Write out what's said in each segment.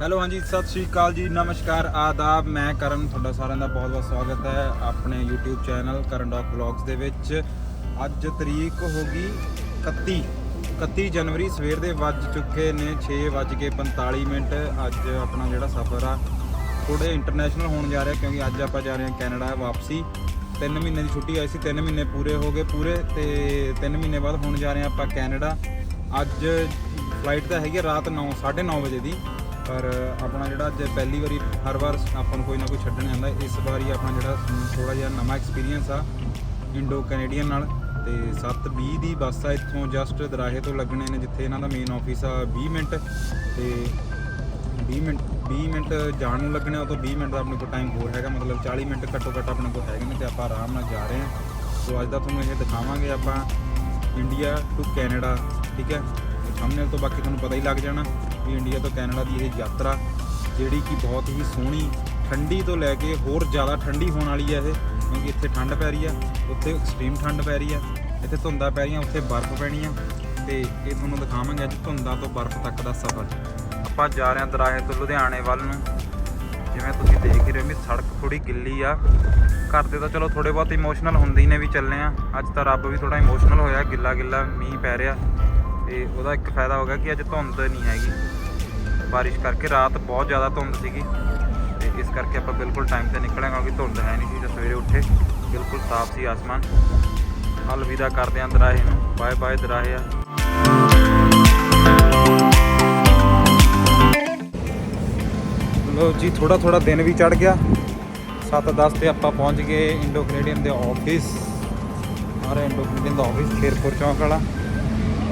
Hello, ਹਾਂਜੀ, ਸਤਿ ਸ਼੍ਰੀ ਅਕਾਲ ਜੀ, ਨਮਸਕਾਰ, ਆਦਾਬ। ਮੈਂ ਕਰਨ ਤੁਹਾਡਾ ਸਾਰਿਆਂ ਦਾ ਬਹੁਤ ਬਹੁਤ ਸਵਾਗਤ ਹੈ ਆਪਣੇ YouTube ਚੈਨਲ ਕਰਨ ਡੌਕ ਵਲੌਗਸ ਦੇ ਵਿੱਚ। ਅੱਜ ਤਰੀਕ ਹੋ ਗਈ 31 31 ਜਨਵਰੀ, ਸਵੇਰ ਦੇ ਵੱਜ ਚੁੱਕੇ ਨੇ 6:45 ਮਿੰਟ। ਅੱਜ ਆਪਣਾ ਜਿਹੜਾ ਸਫ਼ਰ ਆ ਥੋੜੇ ਇੰਟਰਨੈਸ਼ਨਲ ਹੋਣ ਜਾ ਰਿਹਾ ਕਿਉਂਕਿ ਅੱਜ ਆਪਾਂ ਜਾ ਰਹੇ ਹਾਂ ਕੈਨੇਡਾ ਵਾਪਸੀ। 3 ਮਹੀਨੇ ਦੀ ਛੁੱਟੀ ਆਈ ਸੀ 3 ਮਹੀਨੇ ਪੂਰੇ ਹੋ ਗਏ ਪੂਰੇ ਤੇ 3 ਮਹੀਨੇ ਬਾਅਦ ਹੁਣ ਜਾ ਰਹੇ ਹਾਂ ਆਪਾਂ ਕੈਨੇਡਾ। ਅੱਜ ਫਲਾਈਟ ਤਾਂ ਹੈਗੀ ਆ ਰਾਤ 9 9:30 ਵਜੇ ਦੀ। ਪਰ ਆਪਣਾ ਜਿਹੜਾ ਅੱਜ ਪਹਿਲੀ ਵਾਰੀ ਹਰ ਵਾਰ ਆਪਾਂ ਨੂੰ ਕੋਈ ਨਾ ਕੋਈ ਛੱਡਣ ਆਉਂਦਾ ਇਸ ਵਾਰੀ ਆਪਣਾ ਜਿਹੜਾ ਥੋੜਾ ਜਿਹਾ ਨਵਾਂ ਐਕਸਪੀਰੀਅੰਸ ਆ ਇੰਡੋ ਕੈਨੇਡੀਅਨ ਨਾਲ ਤੇ 7:20 ਦੀ ਬੱਸ ਆ ਇੱਥੋਂ ਜਸਟ ਦਰਾਹੇ ਤੋਂ ਲੱਗਣੇ ਨੇ, ਜਿੱਥੇ ਇਹਨਾਂ ਦਾ ਮੇਨ ਆਫਿਸ ਆ 20 ਮਿੰਟ ਤੇ 20 ਮਿੰਟ 20 ਮਿੰਟ ਜਾਣ ਨੂੰ ਲੱਗਣੇ, ਉਹ ਤੋਂ 20 ਮਿੰਟ ਦਾ ਆਪਣੇ ਕੋਲ ਟਾਈਮ ਹੋਰ ਹੈਗਾ, ਮਤਲਬ 40 ਮਿੰਟ ਘੱਟੋ ਘੱਟ ਆਪਣੇ ਕੋਲ ਹੈਗੇ ਨੇ ਤੇ ਆਪਾਂ ਆਰਾਮ ਨਾਲ ਜਾ ਰਹੇ ਹਾਂ। ਸੋ ਅੱਜ ਦਾ ਤੁਹਾਨੂੰ ਇਹ ਦਿਖਾਵਾਂਗੇ ਆਪਾਂ ਇੰਡੀਆ ਟੂ ਕੈਨੇਡਾ ਠੀਕ ਹੈ? ਸਾਹਮਣੇ ਤੋਂ ਬਾਕੀ ਤੁਹਾਨੂੰ ਪਤਾ ਹੀ ਲੱਗ ਜਾਣਾ। ਵੀ ਇੰਡੀਆ ਤੋਂ ਕੈਨੇਡਾ ਦੀ ਇਹ ਯਾਤਰਾ, ਜਿਹੜੀ ਕਿ ਬਹੁਤ ਹੀ ਸੋਹਣੀ, ਠੰਡੀ ਤੋਂ ਲੈ ਕੇ ਹੋਰ ਜ਼ਿਆਦਾ ਠੰਡੀ ਹੋਣ ਵਾਲੀ ਹੈ ਇਹ, ਕਿਉਂਕਿ ਇੱਥੇ ਠੰਡ ਪੈ ਰਹੀ ਆ, ਉੱਥੇ ਐਕਸਟ੍ਰੀਮ ਠੰਡ ਪੈ ਰਹੀ ਆ, ਇੱਥੇ ਧੁੰਦਾਂ ਪੈ ਰਹੀਆਂ, ਉੱਥੇ ਬਰਫ਼ ਪੈਣੀ ਆ ਤੇ ਇਹ ਤੁਹਾਨੂੰ ਦਿਖਾਵਾਂਗੇ ਅੱਜ ਧੁੰਦਾਂ ਤੋਂ ਬਰਫ਼ ਤੱਕ ਦਾ ਸਫ਼ਰ। ਆਪਾਂ ਜਾ ਰਹੇ ਹਾਂ ਦਰਾਹੇ ਤੋਂ ਲੁਧਿਆਣੇ ਵੱਲ ਨੂੰ, ਜਿਵੇਂ ਤੁਸੀਂ ਦੇਖ ਹੀ ਰਹੇ ਹੋ ਵੀ ਸੜਕ ਥੋੜੀ ਗਿੱਲੀ ਆ। ਘਰ ਦੇ ਤਾਂ ਚਲੋ ਥੋੜੇ ਬਹੁਤ ਇਮੋਸ਼ਨਲ ਹੁੰਦੇ ਹੀ ਨੇ ਵੀ ਚੱਲੇ ਆ ਅੱਜ ਤਾਂ ਰੱਬ ਵੀ ਥੋੜਾ ਇਮੋਸ਼ਨਲ ਹੋਇਆ ਗਿੱਲਾ ਗਿੱਲਾ ਮੀਂਹ ਪੈ ਰਿਹਾ, ਤੇ ਉਹਦਾ ਇੱਕ ਫਾਇਦਾ ਹੋ ਗਿਆ ਕਿ ਅੱਜ ਧੁੰਦ ਨਹੀਂ ਹੈਗੀ। ਬਾਰਿਸ਼ ਕਰਕੇ ਰਾਤ ਬਹੁਤ ਜ਼ਿਆਦਾ ਧੁੰਦ ਸੀਗੀ। ਤੇ ਇਸ ਕਰਕੇ ਆਪਾਂ ਬਿਲਕੁਲ ਟਾਈਮ ਤੇ ਨਿਕਲਾਂਗੇ ਕਿਉਂਕਿ ਧੁੰਦ ਹੈ ਨਹੀਂ ਸੀ ਤਾਂ ਸਵੇਰੇ ਉੱਠੇ, ਬਿਲਕੁਲ ਸਾਫ਼ ਸੀ ਆਸਮਾਨ। ਅਲਵਿਦਾ ਕਰਦੇ ਆਂ ਦਰਾਹੇ ਨੂੰ। ਬਾਏ ਬਾਏ ਦਰਾਹੇ ਆ। ਲੋ ਜੀ ਥੋੜਾ ਥੋੜਾ ਦਿਨ ਵੀ ਚੜ ਗਿਆ। 7:10 ਤੇ ਆਪਾਂ ਪਹੁੰਚ ਗਏ ਇੰਡੋ ਕੈਨੇਡੀਅਨ ਦੇ ਆਫਿਸ ਮਾਰੇ ਇੰਡੋ ਕੈਨੇਡੀਅਨ ਦਾ ਆਫਿਸ ਖੇਰਪੁਰ ਚੌਂਕ ਵਾਲਾ।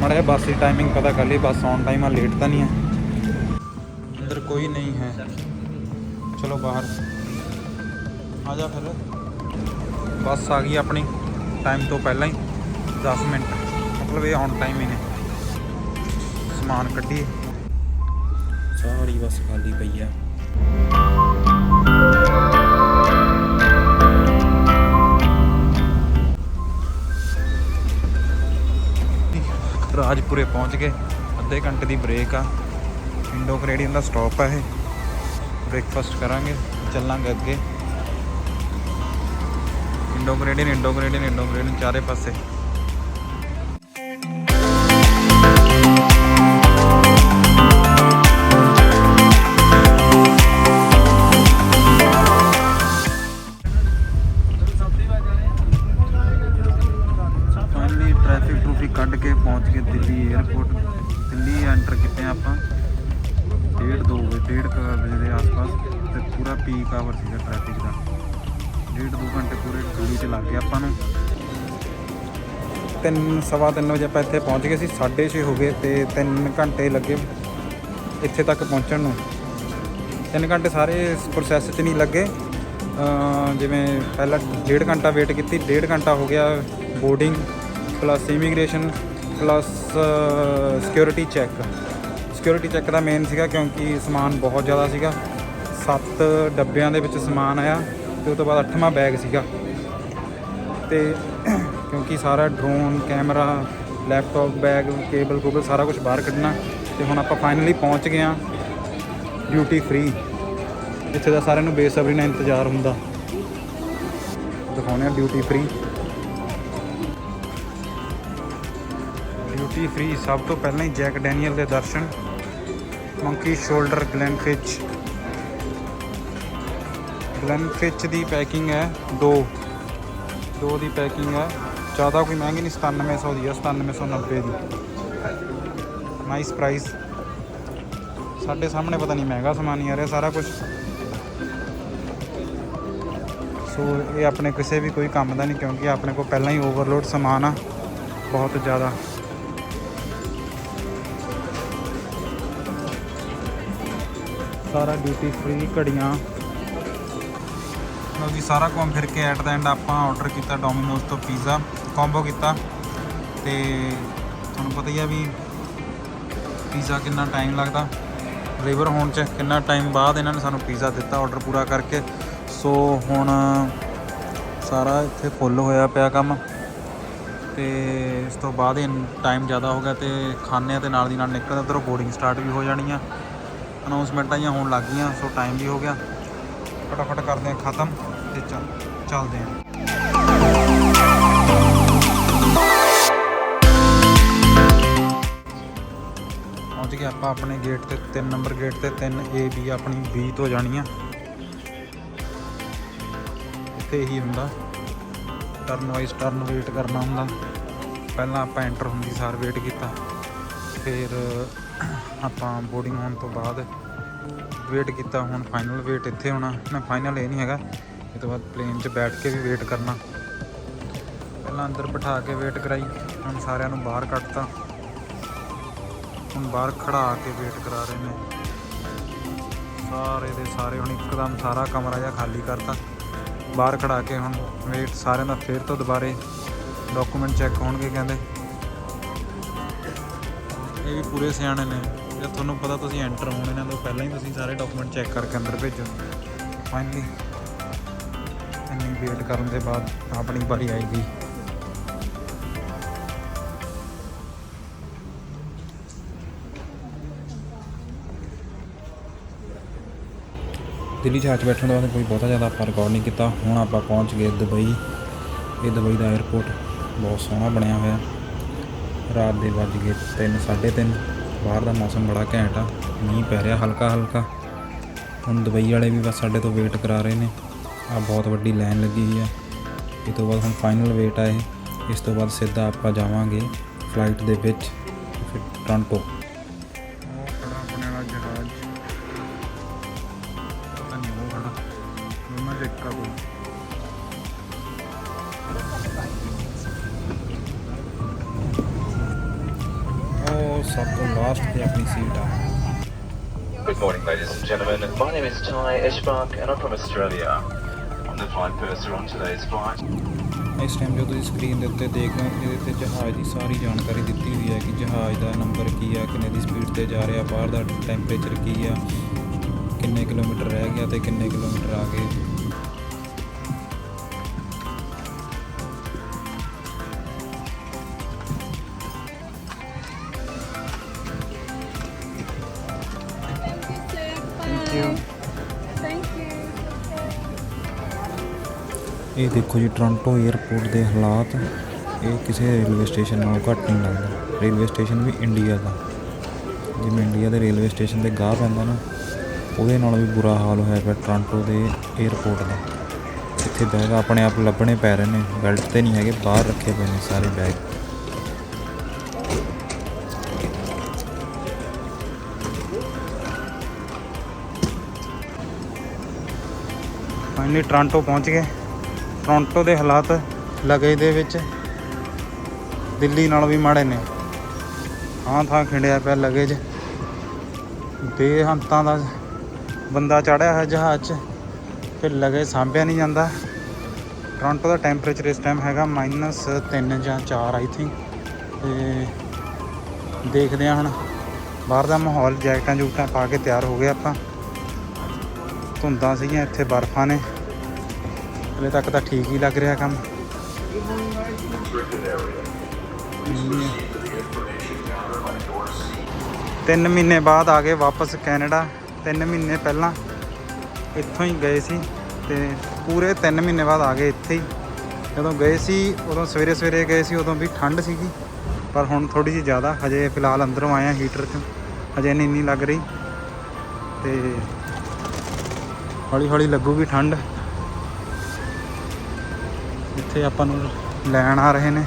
ਮਾੜਾ ਜਿਹਾ ਬੱਸ ਦੀ ਟਾਈਮਿੰਗ ਪਤਾ ਕਰ ਲਈ ਬੱਸ ਔਨ ਟਾਈਮ ਆ ਲੇਟ ਤਾਂ ਨਹੀਂ ਹੈ ਅੰਦਰ ਕੋਈ ਨਹੀਂ ਹੈ। ਚਲੋ ਬਾਹਰ। ਆ ਜਾ ਫਿਰ। ਬੱਸ ਆ ਗਈ ਆਪਣੀ। ਟਾਈਮ ਤੋਂ ਪਹਿਲਾਂ ਹੀ। 10 ਮਿੰਟ। ਮਤਲਬ ਇਹ ਔਨ ਟਾਈਮ ਹੀ ਨੇ। ਸਮਾਨ ਕੱਢੀ ਸਾਰੀ ਬੱਸ ਖਾਲੀ ਪਈ ਆ। ਰਾਜਪੁਰੇ ਪਹੁੰਚ ਗਏ। ਅੱਧੇ ਘੰਟੇ ਦੀ ਬ੍ਰੇਕ ਆ। ਇੰਡੋ ਕੈਨੇਡੀਅਨ ਦਾ ਸਟਾਪ ਹੈ ਇਹ। ਬ੍ਰੇਕਫਾਸਟ ਕਰਾਂਗੇ, ਚੱਲਾਂਗੇ ਅੱਗੇ। Indo Canadian Indo Canadian Indo Canadian ਚਾਰੇ ਪਾਸੇ। ਤਿੰਨ, ਸਵਾ ਤਿੰਨ ਵਜੇ ਆਪਾਂ ਇੱਥੇ ਪਹੁੰਚ ਗਏ ਸੀ 6:30 ਹੋ ਗਏ ਤੇ 3 ਘੰਟੇ ਲੱਗੇ ਇੱਥੇ ਤੱਕ ਪਹੁੰਚਣ ਨੂੰ। 3 ਘੰਟੇ ਸਾਰੇ ਇਸ ਪ੍ਰੋਸੈਸ 'ਚ ਨਹੀਂ ਲੱਗੇ। ਜਿਵੇਂ ਪਹਿਲਾਂ ਡੇਢ ਘੰਟਾ ਵੇਟ ਕੀਤੀ, ਡੇਢ ਘੰਟਾ ਹੋ ਗਿਆ boarding plus immigration plus security check security check ਦਾ ਮੇਨ ਸੀਗਾ ਕਿਉਂਕਿ ਸਮਾਨ ਬਹੁਤ ਜ਼ਿਆਦਾ ਸੀਗਾ। 7 ਡੱਬਿਆਂ ਦੇ ਵਿੱਚ ਸਮਾਨ ਆਇਆ ਤੇ ਉਸ ਤੋਂ ਬਾਅਦ 8ਵਾਂ ਬੈਗ ਸੀਗਾ। ਤੇ ਕਿਉਂਕਿ ਸਾਰਾ drone camera laptop bag cable ਕੂਬਲ ਸਾਰਾ ਕੁਝ ਬਾਹਰ ਕੱਢਣਾ ਤੇ ਹੁਣ ਆਪਾਂ ਫਾਈਨਲੀ ਪਹੁੰਚ ਗਏ ਹਾਂ ਡਿਊਟੀ ਫ੍ਰੀ ਜਿੱਥੇ ਦਾ ਸਾਰਿਆਂ ਨੂੰ ਬੇਸਬਰੀ ਨਾਲ ਇੰਤਜ਼ਾਰ ਹੁੰਦਾ। ਦਿਖਾਉਣੇ ਆ ਡਿਊਟੀ ਫ੍ਰੀ ਡਿਊਟੀ ਫ੍ਰੀ ਸਭ ਤੋਂ ਪਹਿਲਾਂ ਹੀ ਜੈਕ ਡੈਨੀਅਲ ਦੇ ਦਰਸ਼ਨ ਮੰਕੀ ਸ਼ੋਲਡਰ ਗਲੈਨਫਿਚ ਗਲੈਨਫਿਚ ਦੀ ਪੈਕਿੰਗ ਹੈ ਦੋ। ਦੋ ਦੀ ਪੈਕਿੰਗ ਹੈ। ਜ਼ਿਆਦਾ ਕੋਈ ਮਹਿੰਗੀ ਨਹੀਂ 9700 ਦੀ ਹੈ 9790 ਦੀ। ਨਾਈਸ ਪ੍ਰਾਈਸ ਸਾਡੇ ਸਾਹਮਣੇ ਪਤਾ ਨਹੀਂ ਮਹਿੰਗਾ ਸਮਾਨ ਹੀ ਆ ਰਿਹਾ, ਸਾਰਾ ਕੁਝ ਸੋ ਇਹ ਆਪਣੇ ਕਿਸੇ ਵੀ ਕੋਈ ਕੰਮ ਦਾ ਨਹੀਂ, ਕਿਉਂਕਿ ਆਪਣੇ ਕੋਲ ਪਹਿਲਾਂ ਹੀ ਓਵਰਲੋਡ ਸਮਾਨ ਆ, ਬਹੁਤ ਜ਼ਿਆਦਾ। ਸਾਰਾ ਡਿਊਟੀ ਫ੍ਰੀ ਘੜੀਆਂ। ਲਓ ਜੀ, ਸਾਰਾ ਘੁੰਮ ਫਿਰ ਕੇ ਐਟ ਦਾ ਐਂਡ ਆਪਾਂ ਆਰਡਰ ਕੀਤਾ ਡੋਮਿਨੋਜ਼ ਤੋਂ ਪੀਜ਼ਾ ਕੰਬੋ ਕੀਤਾ ਤੇ ਤੁਹਾਨੂੰ ਪਤਾ ਹੀ ਆ ਵੀ ਪੀਜ਼ਾ ਕਿੰਨਾ ਟਾਈਮ ਲੱਗਦਾ। ਡਿਲੀਵਰ ਹੋਣ 'ਚ ਕਿੰਨਾ ਟਾਈਮ ਬਾਅਦ ਇਹਨਾਂ ਨੇ ਸਾਨੂੰ ਪੀਜ਼ਾ ਦਿੱਤਾ ਆਰਡਰ ਪੂਰਾ ਕਰਕੇ। ਸੋ ਹੁਣ ਸਾਰਾ ਇੱਥੇ ਫੁੱਲ ਹੋਇਆ ਪਿਆ ਕੰਮ ਤੇ ਇਸ ਤੋਂ ਬਾਅਦ ਟਾਈਮ ਜ਼ਿਆਦਾ ਹੋ ਗਿਆ ਤੇ ਖਾਣੇ ਤੇ ਨਾਲ ਦੀ ਨਾਲ ਨਿਕਲਦੇ ਉਧਰੋਂ ਬੋਰਡਿੰਗ ਸਟਾਰਟ ਵੀ ਹੋ ਜਾਣੀ ਆ ਅਨਾਉਂਸਮੈਂਟਾਂ ਹੀ ਹੋਣ ਲੱਗ ਗਈਆਂ ਸੋ ਟਾਈਮ ਵੀ ਹੋ ਗਿਆ। ਫਟਾਫਟ ਕਰਦੇ ਹਾਂ ਖਤਮ ਤੇ ਚੱਲ ਚੱਲਦੇ ਹਾਂ ਪਹੁੰਚ ਗਏ। ਆਪਾਂ ਆਪਣੇ ਗੇਟ ਤੇ 3 ਨੰਬਰ ਗੇਟ ਤੇ 3 ਏ ਬੀ ਆਪਣੀ ਬੀ ਤੋਂ ਜਾਣੀ ਆ ਇੱਥੇ ਹੀ ਹੁੰਦਾ। ਟਰਨ ਵਾਈਜ਼ ਟਰਨ ਵੇਟ ਕਰਨਾ ਹੁੰਦਾ। ਪਹਿਲਾਂ ਆਪਾਂ ਐਂਟਰ ਹੁੰਦੀ ਸਾਰ ਵੇਟ ਕੀਤਾ। ਫਿਰ ਆਪਾਂ ਬੋਰਡਿੰਗ ਹੋਣ ਤੋਂ ਬਾਅਦ ਵੇਟ ਕੀਤਾ। ਹੁਣ ਫਾਈਨਲ ਵੇਟ ਇੱਥੇ ਹੋਣਾ। ਨਾ ਫਾਈਨਲ ਇਹ ਨਹੀਂ ਹੈਗਾ। ਇਹ ਤੋਂ ਬਾਅਦ ਪਲੇਨ 'ਚ ਬੈਠ ਕੇ ਵੀ ਵੇਟ ਕਰਨਾ। ਪਹਿਲਾਂ ਅੰਦਰ ਬਿਠਾ ਕੇ ਵੇਟ ਕਰਾਈ। ਹੁਣ ਸਾਰਿਆਂ ਨੂੰ ਬਾਹਰ ਕੱਢਤਾ। ਹੁਣ ਬਾਹਰ ਖੜਾ ਕੇ ਵੇਟ ਕਰਾ ਰਹੇ ਨੇ। ਸਾਰੇ ਦੇ ਸਾਰੇ ਹੁਣ ਇੱਕਦਮ ਸਾਰਾ ਕਮਰਾ ਜਿਹਾ ਖਾਲੀ ਕਰਤਾ। ਬਾਹਰ ਖੜਾ ਕੇ ਹੁਣ ਵੇਟ ਸਾਰਿਆਂ ਦਾ ਫੇਰ ਤੋਂ ਦੁਬਾਰੇ ਡਾਕੂਮੈਂਟ ਚੈੱਕ ਹੋਣਗੇ ਕਹਿੰਦੇ। ਇਹ ਵੀ ਪੂਰੇ ਸਿਆਣੇ ਨੇ। ਜੇ ਤੁਹਾਨੂੰ ਪਤਾ ਤੁਸੀਂ ਐਂਟਰ ਹੋਣੇ ਇਹਨਾਂ ਤੋਂ ਪਹਿਲਾਂ ਹੀ ਤੁਸੀਂ ਸਾਰੇ ਡਾਕੂਮੈਂਟ ਚੈੱਕ ਕਰਕੇ ਅੰਦਰ ਭੇਜੋ। ਫਾਈਨਲੀ ਇੰਨੀ ਵੇਟ ਕਰਨ ਦੇ ਬਾਅਦ ਆਪਣੀ ਵਾਰੀ ਆਏਗੀ। ਦਿੱਲੀ ਜਹਾਜ਼ 'ਚ ਬੈਠਣ ਤੋਂ ਬਾਅਦ ਕੋਈ ਬਹੁਤਾ ਜ਼ਿਆਦਾ ਆਪਾਂ ਰਿਕਾਰਡ ਨਹੀਂ ਕੀਤਾ। ਹੁਣ ਆਪਾਂ ਪਹੁੰਚ ਗਏ ਦੁਬਈ। ਇਹ ਦੁਬਈ ਦਾ 에ਅਰਪੋਰਟ ਬਹੁਤ ਸੋਹਣਾ ਬਣਿਆ ਹੋਇਆ। ਰਾਤ ਦੇ ਵੱਜ ਗਏ 3 3:30 ਬਾਹਰ ਦਾ ਮੌਸਮ ਬੜਾ ਘੈਂਟ ਆ। ਮੀਂਹ ਪੈ ਰਿਹਾ ਹਲਕਾ ਹਲਕਾ। ਹੁਣ ਦੁਬਈ ਵਾਲੇ ਵੀ ਬਸ ਸਾਡੇ ਤੋਂ ਵੇਟ ਕਰਾ ਰਹੇ ਨੇ। ਆ ਬਹੁਤ ਵੱਡੀ ਲਾਈਨ ਲੱਗੀ ਹੋਈ ਆ। ਇਹ ਤੋਂ ਬਾਅਦ ਹੁਣ ਫਾਈਨਲ ਵੇਟ ਆ ਇਹ। ਇਸ ਤੋਂ ਬਾਅਦ ਸਿੱਧਾ ਆਪਾਂ ਜਾਵਾਂਗੇ ਫਲਾਈਟ ਦੇ ਵਿੱਚ, ਫਿਰ ਟੋਰਾਂਟੋ ਲਾਸਟ ਤੇ ਆਪਣੀ ਸੀਟ ਆ Good morning, ladies and gentlemen. My name is Ty Eschbach, and I'm from Australia. I'm the flight purser on today's flight. ਇਸ ਟਾਈਮ ਜੋ ਤੁਸੀਂ ਸਕਰੀਨ ਦੇ ਉੱਤੇ ਦੇਖ ਰਹੇ ਹੋ ਇਹਦੇ ਤੇ ਜਹਾਜ਼ ਦੀ ਸਾਰੀ ਜਾਣਕਾਰੀ ਦਿੱਤੀ ਹੋਈ ਹੈ ਕਿ ਜਹਾਜ਼ ਦਾ ਨੰਬਰ ਕੀ ਆ ਕਿੰਨੇ ਦੀ ਸਪੀਡ ਤੇ ਜਾ ਰਿਹਾ ਬਾਹਰ ਦਾ ਟੈਂਪਰੇਚਰ ਕੀ ਆ ਕਿੰਨੇ ਕਿਲੋਮੀਟਰ ਰਹਿ ਗਿਆ ਤੇ ਕਿੰਨੇ ਕਿਲੋਮੀਟਰ ਆ ਗਏ ਇਹ ਦੇਖੋ ਜੀ ਟੋਰਾਂਟੋ 에ਅਰਪੋਰਟ ਦੇ ਹਾਲਾਤ, ਇਹ ਕਿਸੇ ਰੇਲਵੇ ਸਟੇਸ਼ਨ ਨਾਲੋਂ ਘੱਟ ਨਹੀਂ ਲੱਗਦਾ। ਰੇਲਵੇ ਸਟੇਸ਼ਨ ਵੀ ਇੰਡੀਆ ਦਾ। ਜਿਵੇਂ ਇੰਡੀਆ ਦੇ ਰੇਲਵੇ ਸਟੇਸ਼ਨ ਤੇ ਗਾਹ ਪੈਂਦਾ ਨਾ, ਉਹਦੇ ਨਾਲੋਂ ਵੀ ਬੁਰਾ ਹਾਲ ਹੋਇਆ ਪਿਆ ਟੋਰਾਂਟੋ ਦੇ 에ਅਰਪੋਰਟ ਦਾ। ਇੱਥੇ ਬੈਗ ਆਪਣੇ ਆਪ ਲੱਭਣੇ ਪੈ ਰਹੇ ਨੇ ਬੈਲਟ ਤੇ ਨਹੀਂ ਹੈਗੇ, ਬਾਹਰ ਰੱਖੇ ਪਏ ਨੇ ਸਾਰੇ ਬੈਗ ਫਾਈਨਲੀ ਟੋਰਾਂਟੋ ਪਹੁੰਚ ਗਏ। ਟੋਰਾਂਟੋ ਦੇ ਹਾਲਾਤ ਲਗੇਜ ਦੇ ਵਿੱਚ ਦਿੱਲੀ ਨਾਲੋਂ ਵੀ ਮਾੜੇ ਨੇ। ਥਾਂ ਥਾਂ ਖਿੰਡਿਆ ਪਿਆ ਲਗੇਜ ਬੇਹੰਤਾਂ ਦਾ ਬੰਦਾ ਚੜਿਆ ਹੈ ਜਹਾਜ਼ 'ਚ, ਫਿਰ ਲਗੇਜ ਸਾਂਭਿਆ ਨਹੀਂ ਜਾਂਦਾ। ਟੋਰਾਂਟੋ ਦਾ ਟੈਂਪਰੇਚਰ ਇਸ ਟਾਈਮ ਹੈਗਾ -3 ਜਾਂ 4 ਆਈ ਥਿੰਕ ਤੇ ਦੇਖਦੇ ਹਾਂ ਹੁਣ, ਬਾਹਰ ਦਾ ਮਾਹੌਲ ਜੈਕਟਾਂ ਜੂਕਟਾਂ ਪਾ ਕੇ ਤਿਆਰ ਹੋ ਗਏ ਆਪਾਂ। ਧੁੰਦਾਂ ਸੀਗੀਆਂ ਇੱਥੇ ਬਰਫ਼ਾਂ ਨੇ। ਹਲੇ ਤੱਕ ਤਾਂ ਠੀਕ ਹੀ ਲੱਗ ਰਿਹਾ ਕੰਮ। ਤਿੰਨ ਮਹੀਨੇ ਬਾਅਦ ਆ ਗਏ ਵਾਪਸ ਕੈਨੇਡਾ। ਤਿੰਨ ਮਹੀਨੇ ਪਹਿਲਾਂ ਇੱਥੋਂ ਹੀ ਗਏ ਸੀ ਤੇ ਪੂਰੇ ਤਿੰਨ ਮਹੀਨੇ ਬਾਅਦ ਆ ਗਏ ਇੱਥੇ ਹੀ। ਜਦੋਂ ਗਏ ਸੀ, ਉਦੋਂ ਸਵੇਰੇ ਸਵੇਰੇ ਗਏ ਸੀ, ਉਦੋਂ ਵੀ ਠੰਡ ਸੀਗੀ। ਪਰ ਹੁਣ ਥੋੜੀ ਜਿਹੀ ਜ਼ਿਆਦਾ, ਹਜੇ ਫਿਲਹਾਲ ਅੰਦਰੋਂ ਆਏ ਆ ਹੀਟਰ 'ਚ। ਹਜੇ ਨਹੀਂ ਇੰਨੀ ਲੱਗ ਰਹੀ। ਤੇ ਹੌਲੀ ਹੌਲੀ ਲੱਗੂਗੀ ਠੰਡ। ਇੱਥੇ ਆਪਾਂ ਨੂੰ ਲੈਣ ਆ ਰਹੇ ਨੇ।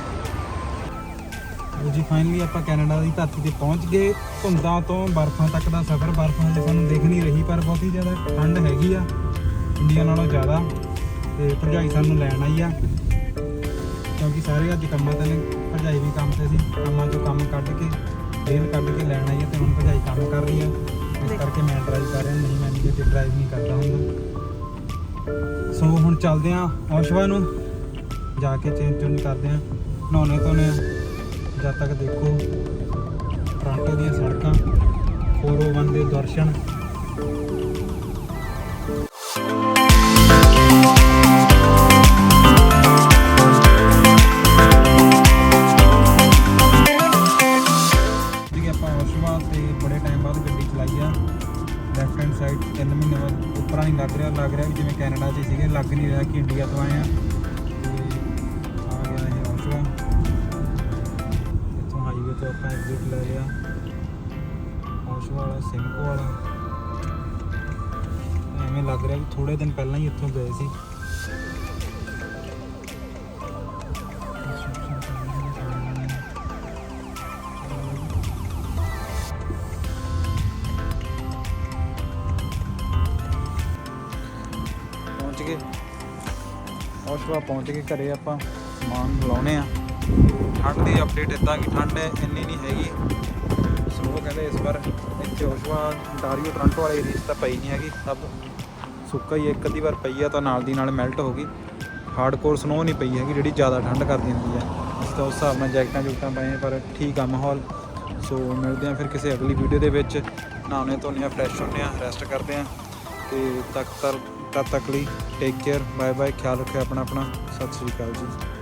ਉਹ ਜੀ ਫਾਈਨਲੀ ਆਪਾਂ ਕੈਨੇਡਾ ਦੀ ਧਰਤੀ ਤੇ ਪਹੁੰਚ ਗਏ। ਧੁੰਦਾਂ ਤੋਂ ਬਰਫ਼ਾਂ ਤੱਕ ਦਾ ਸਫ਼ਰ। ਬਰਫ਼ਾਂ ਹਜੇ ਸਾਨੂੰ ਦਿਖ ਨਹੀਂ ਰਹੀ ਪਰ ਬਹੁਤੀ ਜ਼ਿਆਦਾ ਠੰਡ ਹੈਗੀ ਆ। ਇੰਡੀਆ ਨਾਲੋਂ ਜ਼ਿਆਦਾ। ਤੇ ਭਰਜਾਈ ਸਾਨੂੰ ਲੈਣ ਆਈ ਆ। ਕਿਉਂਕਿ ਸਾਰੇ ਅੱਜ ਕੰਮਾਂ ਤੇ ਨੇ। ਭਰਜਾਈ ਵੀ ਕੰਮ ਤੇ ਸੀ। ਕੰਮਾਂ ਤੋਂ ਕੰਮ ਕੱਢ ਕੇ ਦੇਰ ਕੱਢ ਕੇ ਲੈਣ ਆਈ ਆ ਤੇ ਹੁਣ ਭਰਜਾਈ ਕੰਮ ਕਰ ਰਹੀ ਆ। ਇਸ ਕਰਕੇ ਮੈਂ ਡਰਾਈਵ ਕਰ ਰਿਹਾ। ਨਹੀਂ ਮੈਂ ਨਹੀਂ ਤੇ ਡਰਾਈਵ ਨਹੀਂ ਕਰਦਾ ਹੁੰਦਾ। ਸੋ ਹੁਣ ਚੱਲਦੇ ਆ ਔਸ਼ਵਾ ਨੂੰ। ਜਾ ਕੇ ਚੇਂਜ ਚੁੰਜ ਕਰਦੇ ਆ। ਨਹਾਉਣੇ ਧੋਣੇ ਆ। ਜਦ ਤੱਕ ਦੇਖੋ ਟੋਰਾਂਟੋ ਦੀਆਂ ਸੜਕਾਂ 401 ਦੇ ਦਰਸ਼ਨ। ਹਾਈਵੇ ਐਗਜ਼ਿਟ ਲੈ ਲਿਆ। ਔਸ਼ਵਾ ਵਾਲਾ ਸਿੰਕੋ ਵਾਲਾ। ਐਵੇਂ ਲੱਗ ਰਿਹਾ ਵੀ ਥੋੜੇ ਦਿਨ ਪਹਿਲਾਂ ਹੀ ਇੱਥੋਂ ਗਏ ਸੀ। ਪਹੁੰਚ ਗਏ। ਔਸ਼ਵਾ ਪਹੁੰਚ ਕੇ ਘਰੇ ਆਪਾਂ ਸਮਾਨ ਲਾਉਨੇ ਆ। ਠੰਡ ਦੀ ਅਪਡੇਟ ਇਦਾਂ ਕਿ ਠੰਡ ਇੰਨੀ ਨਹੀਂ ਹੈਗੀ। ਸਨੋ ਕਹਿੰਦੇ ਇਸ ਵਾਰ ਇੱਥੇ ਔਸ਼ਵਾ ontario ਟੋਰਾਂਟੋ ਵਾਲੇ ਏਰੀਆ 'ਚ ਤਾਂ ਪਈ ਨਹੀਂ ਹੈਗੀ। ਸਭ ਸੁੱਕਾ ਹੀ ਇੱਕ ਅੱਧੀ ਵਾਰ ਪਈ ਆ ਤਾਂ ਨਾਲ ਦੀ ਨਾਲ ਮੈਲਟ ਹੋ ਗਈ। ਹਾਰਡਕੋਰ ਸਨੋ ਨਹੀਂ ਪਈ ਹੈਗੀ, ਜਿਹੜੀ ਜ਼ਿਆਦਾ ਠੰਡ ਕਰ ਦਿੰਦੀ ਹੈ ਇਸ ਤੋਂ ਉਸ ਹਿਸਾਬ ਨਾਲ ਜੈਕਟਾਂ ਜੁਕਟਾਂ ਪਾਈਆਂ, ਪਰ ਠੀਕ ਆ ਮਾਹੌਲ। ਸੋ ਮਿਲਦੇ ਆ ਫਿਰ ਕਿਸੇ ਅਗਲੀ ਵੀਡੀਓ ਦੇ ਵਿੱਚ। ਨਹਾਉਣੇ, ਧੋਣੇ ਆ ਫਰੈਸ਼ ਹੁੰਨੇ ਆ ਰੈਸਟ ਕਰਦੇ ਆ ਤੇ ਤੱਕ ਤੱਕ ਤਦ ਤੱਕ ਲਈ ਟੇਕ ਕੇਅਰ ਬਾਏ ਬਾਏ ਖਿਆਲ ਰੱਖਿਓ ਆਪਣਾ ਆਪਣਾ ਸਤਿ ਸ੍ਰੀ ਅਕਾਲ ਜੀ।